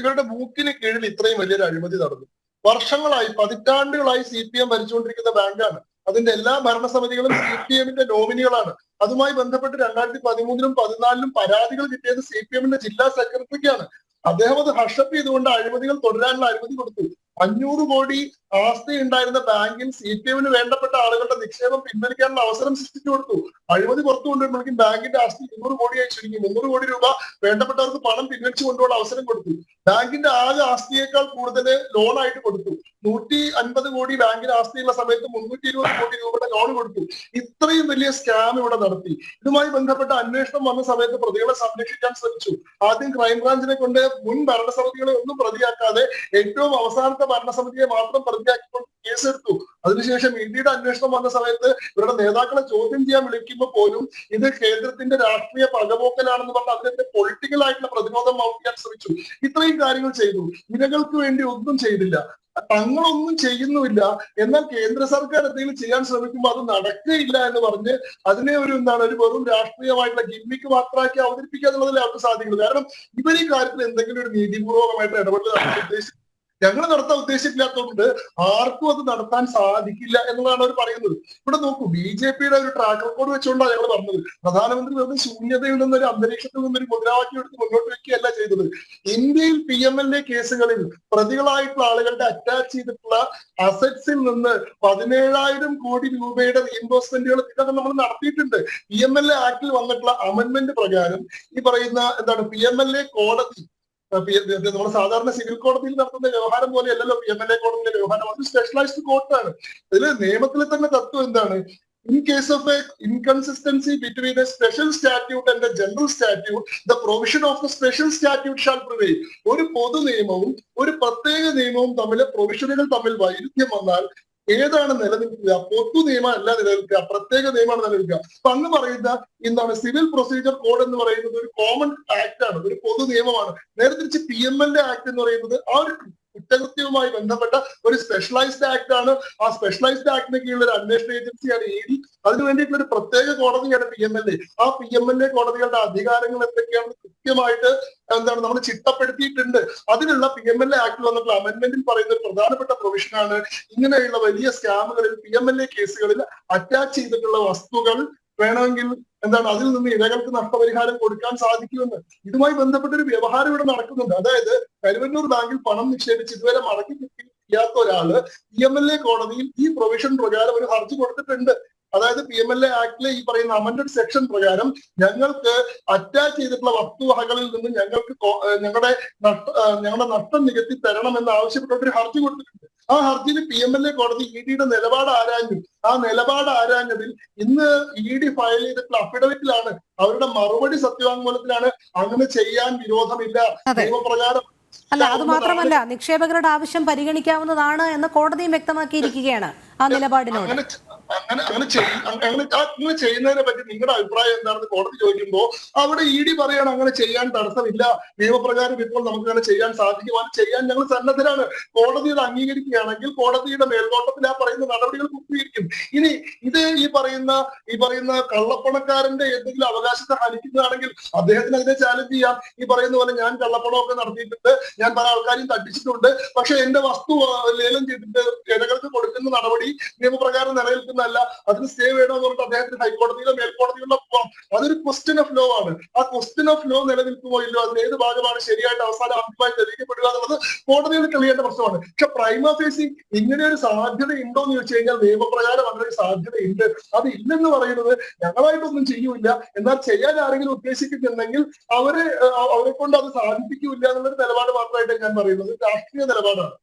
ഇവരുടെ മൂക്കിന് കീഴിൽ ഇത്രയും വലിയൊരു അഴിമതി നടന്നു. വർഷങ്ങളായി പതിറ്റാണ്ടുകളായി സി പി എം ഭരിച്ചുകൊണ്ടിരിക്കുന്ന ബാങ്കാണ് അതിന്റെ എല്ലാ ഭരണസമിതികളും സി പി എമ്മിന്റെ നോമിനികളാണ് അതുമായി ബന്ധപ്പെട്ട് രണ്ടായിരത്തി പതിമൂന്നിലും പതിനാലിലും പരാതികൾ കിട്ടിയത് സി പി എമ്മിന്റെ ജില്ലാ സെക്രട്ടറിക്കാണ് അദ്ദേഹം അത് ഹർഷപ്പ് ചെയ്തുകൊണ്ട് അഴിമതികൾ തുടരാനുള്ള അനുമതി കൊടുത്തു. അഞ്ഞൂറ് കോടി ആസ്തി ഉണ്ടായിരുന്ന ബാങ്കിൽ സി പി എമ്മിന് വേണ്ടപ്പെട്ട ആളുകളുടെ നിക്ഷേപം പിൻവലിക്കാനുള്ള അവസരം സൃഷ്ടിച്ചു കൊടുത്തു. അഴിമതി പുറത്തു കൊണ്ടുവരുമ്പോഴേക്കും ബാങ്കിന്റെ ആസ്തി മുന്നൂറ് കോടിയായി ചുരുങ്ങി. മുന്നൂറ് കോടി രൂപ വേണ്ടപ്പെട്ടവർക്ക് പണം പിൻവലിച്ചു കൊണ്ടുപോകാൻ അവസരം കൊടുത്തു. ബാങ്കിന്റെ ആകെ ആസ്തിയേക്കാൾ കൂടുതൽ ലോണായിട്ട് കൊടുത്തു. നൂറ്റി അൻപത് കോടി ബാങ്കിന് ആസ്തിയുള്ള സമയത്ത് മുന്നൂറ്റി ഇരുപത് കോടി രൂപയുടെ ലോൺ കൊടുത്തു. ഇത്രയും വലിയ സ്കാം ഇവിടെ നടത്തി. ഇതുമായി ബന്ധപ്പെട്ട അന്വേഷണം വന്ന സമയത്ത് പ്രതികളെ സംരക്ഷിക്കാൻ ശ്രമിച്ചു. ആദ്യം ക്രൈംബ്രാഞ്ചിനെ കൊണ്ട് മുൻ ഭരണസമിതികളെ ഒന്നും പ്രതിയാക്കാതെ ഏറ്റവും അവസാനത്തെ ഭരണസമിതിയെ മാത്രം പ്രതിയാക്കിക്കൊണ്ട് കേസെടുത്തു. അതിനുശേഷം ഇന്ത്യയുടെ അന്വേഷണം വന്ന സമയത്ത് ഇവരുടെ നേതാക്കളെ ചോദ്യം ചെയ്യാൻ വിളിക്കുമ്പോൾ പോലും ഇത് കേന്ദ്രത്തിന്റെ രാഷ്ട്രീയ പകപോക്കലാണെന്ന് പറഞ്ഞ് അതിന്റെ പൊളിറ്റിക്കൽ ആയിട്ടുള്ള പ്രതിരോധം മൗട്ടിക്കാൻ ശ്രമിച്ചു. ഇത്രയും കാര്യങ്ങൾ ചെയ്തു. ഇരകൾക്ക് വേണ്ടി ഒന്നും ചെയ്തില്ല. തങ്ങളൊന്നും ചെയ്യുന്നുമില്ല. എന്നാൽ കേന്ദ്ര സർക്കാർ എന്തെങ്കിലും ചെയ്യാൻ ശ്രമിക്കുമ്പോൾ അത് നടക്കുകയില്ല എന്ന് പറഞ്ഞ് അതിനെ ഒരു എന്താണ് ഒരു വെറും രാഷ്ട്രീയമായിട്ടുള്ള ഗിമ്മിക്ക് മാത്രമാക്കി അവതരിപ്പിക്കുക എന്നുള്ളതിൽ അവർക്ക് സാധിക്കുന്നു കാരണം ഇവർ ഈ കാര്യത്തിൽ എന്തെങ്കിലും ഒരു നീതിപൂർവകമായിട്ട് ഇടപെടൽ ഉദ്ദേശിച്ചു ഞങ്ങൾ നടത്താൻ ഉദ്ദേശിച്ചില്ലാത്തതുകൊണ്ട് ആർക്കും അത് നടത്താൻ സാധിക്കില്ല എന്നുള്ളതാണ് അവർ പറയുന്നത്. ഇവിടെ നോക്കൂ ബി ജെ പിയുടെ ഒരു ട്രാക്ക് റെക്കോർഡ് വെച്ചുകൊണ്ടാണ് ഞങ്ങൾ പറഞ്ഞത്. പ്രധാനമന്ത്രി വെറുതെ ശൂന്യതയിൽ നിന്നൊരു അന്തരീക്ഷത്തിൽ നിന്നൊരു മുദ്രാവാക്യം എടുത്ത് മുന്നോട്ട് വെക്കുകയല്ല ചെയ്തത്. ഇന്ത്യയിൽ പി എം എൽ എ കേസുകളിൽ പ്രതികളായിട്ടുള്ള ആളുകളുടെ അറ്റാച്ച് ചെയ്തിട്ടുള്ള അസറ്റ്സിൽ നിന്ന് പതിനേഴായിരം കോടി രൂപയുടെ റീഇംബേഴ്സ്മെന്റുകൾ ഇതൊക്കെ നമ്മൾ നടത്തിയിട്ടുണ്ട്. പി എം എൽ എ ആക്ടിൽ വന്നിട്ടുള്ള അമെന്റ്മെന്റ് പ്രകാരം ഈ പറയുന്ന എന്താണ് പി എം എൽ എ കോടതി നമ്മൾ സാധാരണ സിവിൽ കോടതിയിൽ നടത്തുന്ന വ്യവഹാരം പോലെ അല്ലല്ലോ പി എം എൽ എ കോടതിയിലെ വ്യവഹാരം. അത് സ്പെഷ്യലൈസ്ഡ് കോർട്ടാണ് ഇതിൽ നിയമത്തിലെ തന്നെ തത്വം എന്താണ്? In case of a inconsistency between a special statute and a general statute the provision of the special statute shall prevail. ഒരു പൊതു നിയമവും ഒരു പ്രത്യേക നിയമവും തമ്മിലെ പ്രൊവിഷനുകൾ തമ്മിൽ വൈരുദ്ധ്യം വന്നാൽ ഏതാണ് നിലനിൽക്കുക? പൊതു നിയമം അല്ല നിലനിൽക്കുക. പ്രത്യേക നിയമമാണ് നിലനിൽക്കുക. അപ്പൊ അന്ന് പറയുന്ന എന്താണ് സിവിൽ പ്രൊസീജിയർ കോഡ് എന്ന് പറയുന്നത് ഒരു കോമൺ ആക്ട് ആണ്. ഒരു പൊതു നിയമമാണ്. നേരെ തിരിച്ച് പി എം എൽ ആക്ട് എന്ന് പറയുന്നത് ആ ഒരു കുറ്റകൃത്യവുമായി ബന്ധപ്പെട്ട ഒരു സ്പെഷ്യലൈസ്ഡ് ആക്ട് ആണ്. ആ സ്പെഷ്യലൈസ്ഡ് ആക്ടിന് കീഴിൽ ഒരു അന്വേഷണ ഏജൻസിയാണ് ഇ ഡി അതിനു വേണ്ടിയിട്ടുള്ള ഒരു പ്രത്യേക കോടതിയാണ് പി എം എൽ എ ആ പി എം എൽ എ കോടതികളുടെ അധികാരങ്ങൾ എന്തൊക്കെയാണെന്ന് കൃത്യമായിട്ട് എന്താണ് നമ്മൾ ചിട്ടപ്പെടുത്തിയിട്ടുണ്ട്. അതിനുള്ള പി എം എൽ എ ആക്ടിൽ വന്നിട്ടുള്ള അമെന്റ്മെന്റിൽ പറയുന്ന പ്രധാനപ്പെട്ട പ്രൊവിഷനാണ് ഇങ്ങനെയുള്ള വലിയ സ്കാമുകളിൽ പി എം എൽ എ കേസുകളിൽ അറ്റാച്ച് ചെയ്തിട്ടുള്ള വസ്തുക്കൾ വേണമെങ്കിൽ എന്താണ് അതിൽ നിന്ന് ഇരകൾക്ക് നഷ്ടപരിഹാരം കൊടുക്കാൻ സാധിക്കുമെന്ന്. ഇതുമായി ബന്ധപ്പെട്ട ഒരു വ്യവഹാരം ഇവിടെ നടക്കുന്നുണ്ട്. അതായത് കരുവന്നൂർ ബാങ്കിൽ പണം നിക്ഷേപിച്ച് ഇതുവരെ മടക്കി കിട്ടിയാത്ത ഒരാൾ പി എം എൽ എ കോടതിയിൽ ഈ പ്രൊവിഷൻ പ്രകാരം ഒരു ഹർജി കൊടുത്തിട്ടുണ്ട്. അതായത് പി എം എൽ എ ആക്ടിലെ ഈ പറയുന്ന അമൻഡഡ് സെക്ഷൻ പ്രകാരം ഞങ്ങൾക്ക് അറ്റാച്ച് ചെയ്തിട്ടുള്ള വസ്തുവകകളിൽ നിന്ന് ഞങ്ങൾക്ക് ഞങ്ങളുടെ നഷ്ട ഞങ്ങളുടെ നഷ്ടം നികത്തി തരണം എന്ന് ആവശ്യപ്പെട്ട ഒരു ഹർജി കൊടുത്തിട്ടുണ്ട്. ആ ഹർജിയിൽ പി എം എൽ എ കോടതി ഇ ഡിയുടെ നിലപാട് ആരാഞ്ഞു? ആ നിലപാട് ആരാഞ്ഞതിൽ ഇന്ന് ഇ ഡി ഫയൽ ചെയ്തിട്ടുള്ള അഫിഡവിറ്റിലാണ് അവരുടെ മറുപടി സത്യവാങ്മൂലത്തിലാണ് അങ്ങനെ ചെയ്യാൻ വിരോധമില്ല. നിയമപ്രകാരം അല്ല അത് മാത്രമല്ല നിക്ഷേപകരുടെ ആവശ്യം പരിഗണിക്കാവുന്നതാണ് എന്ന് കോടതിയും വ്യക്തമാക്കിയിരിക്കുകയാണ് ആ നിലപാടിനോട്. അങ്ങനെ അങ്ങനെ അങ്ങനെ അങ്ങനെ ചെയ്യുന്നതിനെ പറ്റി നിങ്ങളുടെ അഭിപ്രായം എന്താണെന്ന് കോടതി ചോദിക്കുമ്പോൾ അവിടെ ഇ ഡി പറയാണ് അങ്ങനെ ചെയ്യാൻ തടസ്സമില്ല. നിയമപ്രകാരം ഇപ്പോൾ നമുക്ക് അങ്ങനെ ചെയ്യാൻ സാധിക്കും. അത് ചെയ്യാൻ ഞങ്ങൾ സന്നദ്ധരാണ്. കോടതി അംഗീകരിക്കുകയാണെങ്കിൽ കോടതിയുടെ മേൽനോട്ടത്തിൽ ആ പറയുന്ന നടപടികൾ പൂർത്തീകരിക്കും. ഇനി ഇത് ഈ പറയുന്ന ഈ പറയുന്ന കള്ളപ്പണക്കാരന്റെ എന്തെങ്കിലും അവകാശത്തെ ഹനിക്കുന്നതാണെങ്കിൽ അദ്ദേഹത്തിന് അതിനെ ചാലഞ്ച് ചെയ്യാം. ഈ പറയുന്ന പോലെ ഞാൻ കള്ളപ്പണമൊക്കെ നടത്തിയിട്ടുണ്ട്. ഞാൻ പല ആൾക്കാരെയും തട്ടിച്ചിട്ടുണ്ട്. പക്ഷെ എന്റെ വസ്തു ലേലം ചെയ്തിട്ട് ജനങ്ങൾക്ക് കൊടുക്കുന്ന നടപടി നിയമപ്രകാരം നിലനിൽക്കുന്നതല്ല അതിന് സ്റ്റേ വേണമെന്ന് പറഞ്ഞിട്ട് അദ്ദേഹത്തിന് ഹൈക്കോടതിയിലോ മേൽക്കോടതിയിലോ പോവാം അതൊരു ക്വസ്റ്റ്യൻ ഓഫ് ലോ ആണ്. ആ ക്വസ്റ്റ്യൻ ഓഫ് ലോ നിലനിൽക്കുമോ ഇല്ലോ അതിന് ഏത് ഭാഗമാണ് ശരിയായിട്ട് അവസാനം അഭിപ്രായം തെളിയിക്കപ്പെടുക എന്നുള്ളത് കോടതിയിൽ തെളിയേണ്ട പ്രശ്നമാണ്. പക്ഷെ പ്രൈമ ഫേസി ഇങ്ങനെ ഒരു സാധ്യത ഉണ്ടോ എന്ന് ചോദിച്ചു കഴിഞ്ഞാൽ നിയമപ്രകാരം അങ്ങനെ ഒരു സാധ്യത ഉണ്ട്. അത് ഇല്ലെന്ന് പറയുന്നത് ഞങ്ങളായിട്ടൊന്നും ചെയ്യൂല എന്നാൽ ചെയ്യാൻ ആരെങ്കിലും ഉദ്ദേശിക്കുന്നുണ്ടെങ്കിൽ അവരെ അവരെ കൊണ്ട് അത് സാധിപ്പിക്കൂല എന്നുള്ളൊരു നിലപാട് മാത്രമായിട്ട് ഞാൻ പറയുന്നത്. രാഷ്ട്രീയ നിലപാടാണ്.